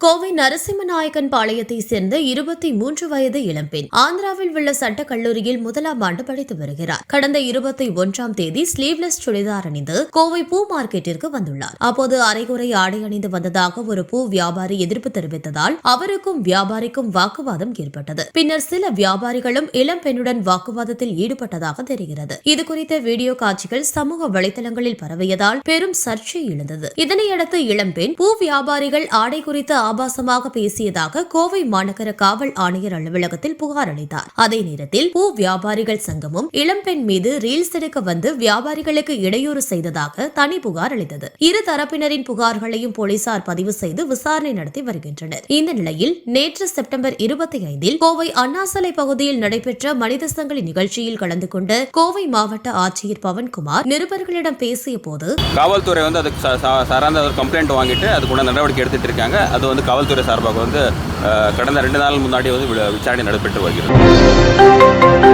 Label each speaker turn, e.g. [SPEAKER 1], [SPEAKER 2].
[SPEAKER 1] கோவை நரசிம்மநாயக்கன் பாளையத்தை சேர்ந்த இருபத்தி மூன்று வயது இளம்பெண் ஆந்திராவில் உள்ள சட்டக் கல்லூரியில் முதலாம் ஆண்டு படித்து வருகிறார். கடந்த இருபத்தி ஒன்றாம் தேதி ஸ்லீவ்லெஸ் சுடிதார் அணிந்து கோவை பூ மார்க்கெட்டிற்கு வந்துள்ளார். அப்போது அரைகுறை ஆடை அணிந்து வந்ததாக ஒரு பூ வியாபாரி எதிர்ப்பு தெரிவித்ததால் அவருக்கும் வியாபாரிக்கும் வாக்குவாதம் ஏற்பட்டது. பின்னர் சில வியாபாரிகளும் இளம்பெண்ணுடன் வாக்குவாதத்தில் ஈடுபட்டதாக தெரிகிறது. இதுகுறித்த வீடியோ காட்சிகள் சமூக வலைதளங்களில் பரவியதால் பெரும் சர்ச்சை எழுந்தது. இதனையடுத்து இளம்பெண் பூ வியாபாரிகள் ஆடை குறித்து ஆபாசமாக பேசியதாக கோவை மாநகர காவல் ஆணையர் அலுவலகத்தில் புகார் அளித்தார். அதே நேரத்தில் பூ வியாபாரிகள் சங்கமும் இளம்பெண் மீது ரீல்ஸ் எடுக்க வந்து வியாபாரிகளுக்கு இடையூறு செய்ததாக தனி புகார் அளித்தது. இரு தரப்பினரின் புகார்களையும் போலீசார் பதிவு செய்து விசாரணை நடத்தி வருகின்றனர். இந்த நிலையில் நேற்று செப்டம்பர் இருபத்தி ஐந்தில் கோவை அண்ணாசலை பகுதியில் நடைபெற்ற மனித சங்கிலி நிகழ்ச்சியில் கலந்து கொண்டு கோவை மாவட்ட ஆட்சியர் பவன்குமார் நிருபர்களிடம் பேசிய போது
[SPEAKER 2] காவல்துறை வந்து அதுக்கு சார்ந்த கம்ப்ளைண்ட் வாங்கிட்டு அதுக்குள்ள நடவடிக்கை எடுத்துட்டு இருக்காங்க. அது வந்து காவல்துறை சார்பாக வந்து கடந்த ரெண்டு நாள் முன்னாடி வந்து விசாரணை நடைபெற்று வருகிறது.